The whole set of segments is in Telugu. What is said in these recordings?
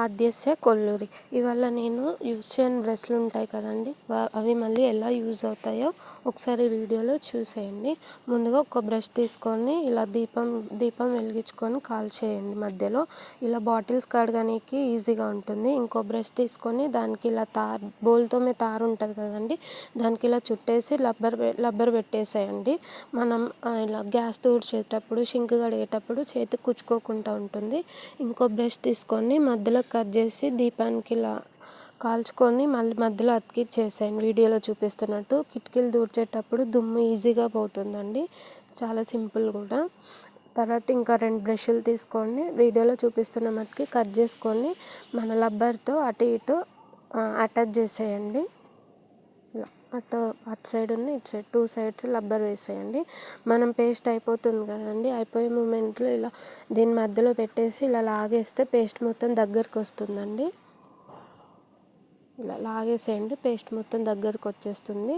Aadyasya Kolluri. ఇవాళ నేను యూస్ చేయని బ్రష్లు ఉంటాయి కదండి అవి మళ్ళీ ఎలా యూజ్ అవుతాయో ఒకసారి వీడియోలో చూసేయండి. ముందుగా ఒక బ్రష్ తీసుకొని ఇలా దీపం దీపం వెలిగించుకొని కాల్ చేయండి మధ్యలో. ఇలా బాటిల్స్ కడగడానికి ఈజీగా ఉంటుంది. ఇంకో బ్రష్ తీసుకొని దానికి ఇలా తార్ బోల్తోమే తారు ఉంటుంది కదండి దానికి ఇలా చుట్టేసి రబ్బర్ రబ్బర్ పెట్టేసేయండి. మనం ఇలా గ్యాస్ తుడిచేటప్పుడు షింక్ కడిగేటప్పుడు చేతికి కుచ్చుకోకుండా ఉంటుంది. ఇంకో బ్రష్ తీసుకొని మధ్యలో కట్ చేసి దీపానికి ఇలా కాల్చుకొని మళ్ళీ మధ్యలో అతికిచ్చేసాను వీడియోలో చూపిస్తున్నట్టు కిటికీలు దూర్చేటప్పుడు దుమ్ము ఈజీగా పోతుందండి. చాలా సింపుల్ కూడా. తర్వాత ఇంకా రెండు బ్రష్లు తీసుకొని వీడియోలో చూపిస్తున్న మట్టుకి కట్ చేసుకొని మన రబ్బర్తో అటు ఇటు అటాచ్ చేసేయండి. ఇలా అటు అటు సైడ్ ఉంది ఇటు సైడ్ టూ సైడ్స్ రబ్బర్ వేసేయండి. మనం పేస్ట్ అయిపోతుంది కదండి అయిపోయే మూమెంట్లో ఇలా దీని మధ్యలో పెట్టేసి ఇలా లాగేస్తే పేస్ట్ మొత్తం దగ్గరకు వస్తుందండి. ఇలా లాగేసేయండి పేస్ట్ మొత్తం దగ్గరకు వచ్చేస్తుంది.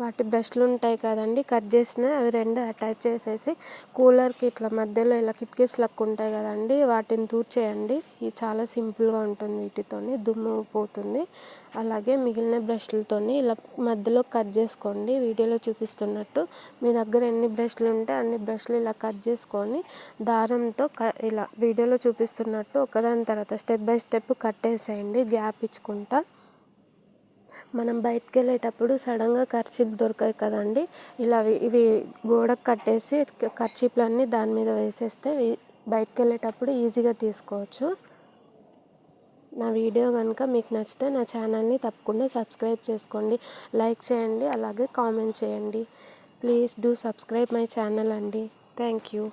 వాటి బ్రష్లు ఉంటాయి కదండి కట్ చేసిన అవి రెండు అటాచ్ చేసేసి కూలర్కి ఇట్లా మధ్యలో ఇలా కిటికీస్ లక్ ఉంటాయి కదండి వాటిని తూర్చేయండి ఇది చాలా సింపుల్గా ఉంటుంది వీటితోని దుమ్ము పోతుంది. అలాగే మిగిలిన బ్రష్లతోని ఇలా మధ్యలో కట్ చేసుకోండి. వీడియోలో చూపిస్తున్నట్టు మీ దగ్గర ఎన్ని బ్రష్లు ఉంటే అన్ని బ్రష్లు ఇలా కట్ చేసుకొని దారంతో క ఇలా వీడియోలో చూపిస్తున్నట్టు ఒకదాని తర్వాత స్టెప్ బై స్టెప్ కట్టేసేయండి గ్యాప్ ఇచ్చుకుంటా. మనం బయటకు వెళ్ళేటప్పుడు సడన్గా ఖర్చీప్ దొరకాయి కదండి. ఇలా ఇవి గోడకు కట్టేసి ఖర్చీప్లన్నీ దాని మీద వేసేస్తే బయటకు వెళ్ళేటప్పుడు ఈజీగా తీసుకోవచ్చు. నా వీడియో కనుక మీకు నచ్చితే నా ఛానల్ని తప్పకుండా సబ్స్క్రైబ్ చేసుకోండి. లైక్ చేయండి అలాగే కామెంట్ చేయండి. Please do subscribe my channel అండి. Thank you.